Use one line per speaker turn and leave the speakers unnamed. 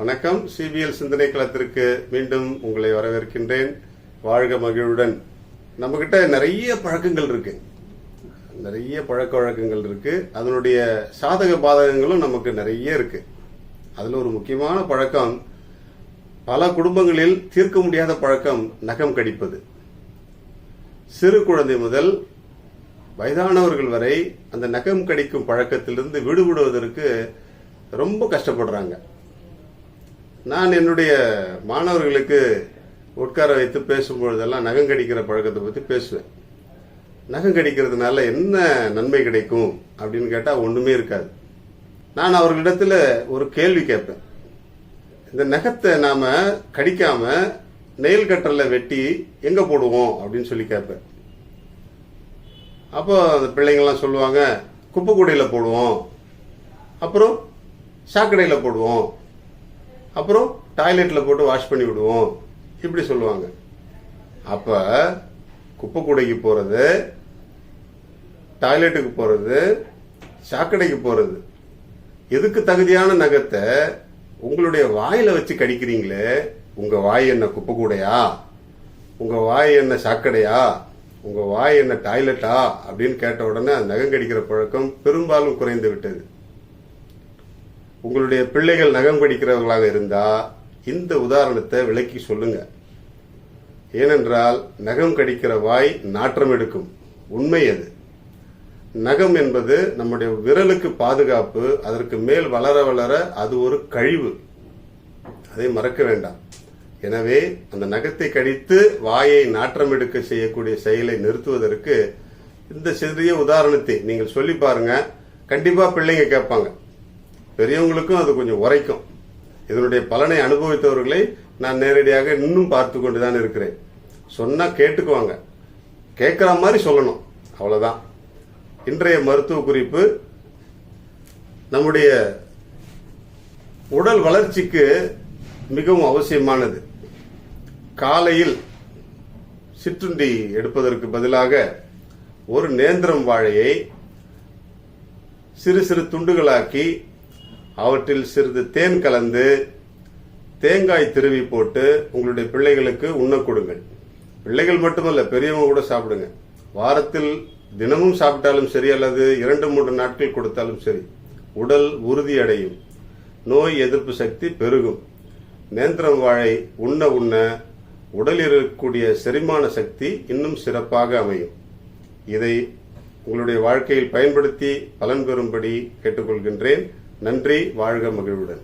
வணக்கம். சிபிஎல் சிந்தனை களத்திற்கு மீண்டும் உங்களை வரவேற்கின்றேன். வாழ்க மகிழ்வுடன் நம்மக்கிட்ட நிறைய பழக்கங்கள் இருக்கு. நிறைய பழக்க வழக்கங்கள் இருக்கு. அதனுடைய சாதக பாதகங்களும் நமக்கு நிறைய இருக்கு. அதுல ஒரு முக்கியமான பழக்கம் பல குடும்பங்களில் தீர்க்க முடியாத பழக்கம் நகம் கடிப்பது. சிறு குழந்தை முதல் வயதானவர்கள் வரை அந்த நகம் கடிக்கும் பழக்கத்திலிருந்து விடுபடுவதற்கு ரொம்ப கஷ்டப்படுறாங்க. நான் என்னுடைய மாணவர்களுக்கு உட்கார வைத்து பேசும்பொழுதெல்லாம் நகம் கடிக்கிற பழக்கத்தை பற்றி பேசுவேன். நகம் கடிக்கிறதுனால என்ன நன்மை கிடைக்கும் அப்படின்னு கேட்டால் ஒன்றுமே இருக்காது. நான் அவர்களிடத்தில் ஒரு கேள்வி கேட்பேன். இந்த நகத்தை நாம கடிக்காம நெயில் கட்டரில் வெட்டி எங்க போடுவோம் அப்படின்னு சொல்லி கேட்பேன். அப்போ அந்த பிள்ளைங்கள்லாம் சொல்லுவாங்க குப்பை கூடையில் போடுவோம். அப்புறம் சாக்கடையில் போடுவோம். அப்புறம் டாய்லெட்டில் போட்டு வாஷ் பண்ணி விடுவோம். இப்படி சொல்லுவாங்க. அப்போ குப்பை கூடைக்கு போகிறது டாய்லெட்டுக்கு போகிறது சாக்கடைக்கு போகிறது எதுக்கு தகுதியான நகத்தை உங்களுடைய வாயில வச்சு கடிக்கிறீங்களே? உங்க வாய் என்ன குப்பை கூடையா? உங்க வாய் என்ன சாக்கடையா? உங்க வாய் என்ன டாய்லெட்டா? அப்படின்னு கேட்ட உடனே நகம் கடிக்கிற பழக்கம் பெரும்பாலும் குறைந்து விட்டது. உங்களுடைய பிள்ளைகள் நகம் கடிக்கிறவர்களாக இருந்தா இந்த உதாரணத்தை விளக்கி சொல்லுங்க. ஏனென்றால் நகம் கடிக்கிற வாய் நாற்றம் எடுக்கும். உண்மை அது. நகம் என்பது நம்முடைய விரலுக்கு பாதுகாப்பு அதற்கு மேல் வளர வளர அது ஒரு கழிவு. அதை மறக்க வேண்டாம். எனவே அந்த நகத்தை கடித்து வாயை நாற்றம் எடுக்க செய்யக்கூடிய செயலை நிறுத்துவதற்கு இந்த சிறிய உதாரணத்தை நீங்கள் சொல்லி பாருங்க. கண்டிப்பா பிள்ளைங்க கேட்பாங்க. பெரியவங்களுக்கும் அது கொஞ்சம் உரைக்கும். இதனுடைய பலனை அனுபவித்தவர்களை நான் நேரடியாக இன்னும் பார்த்து கொண்டுதான் இருக்கிறேன். சொன்னா கேட்டுக்குவாங்க. கேட்கிற மாதிரி சொல்லணும். அவ்வளவுதான். இன்றைய மருத்துவ குறிப்பு நம்முடைய உடல் வளர்ச்சிக்கு மிகவும் அவசியமானது. காலையில் சிற்றுண்டி எடுப்பதற்கு பதிலாக ஒரு நேந்திரம் வாழையை சிறு சிறு துண்டுகளாக்கி அவற்றில் சிறிது தேன் கலந்து தேங்காய் திருவி போட்டு உங்களுடைய பிள்ளைகளுக்கு உண்ண கொடுங்கள். பிள்ளைகள் மட்டுமல்ல பெரியவங்க கூட சாப்பிடுங்க. வாரத்தில் தினமும் சாப்பிட்டாலும் சரி அல்லது இரண்டு மூன்று நாட்கள் கொடுத்தாலும் சரி உடல் உறுதி அடையும் நோய் எதிர்ப்பு சக்தி பெருகும். நேந்திரம் வாழை உண்ண உண்ண உடலில் இருக்கக்கூடிய செரிமான சக்தி இன்னும் சிறப்பாக அமையும். இதை உங்களுடைய வாழ்க்கையில் பயன்படுத்தி பலன் பெறும்படி கேட்டுக்கொள்கின்றேன். நன்றி வாழ்க மகிழ்வுடன்.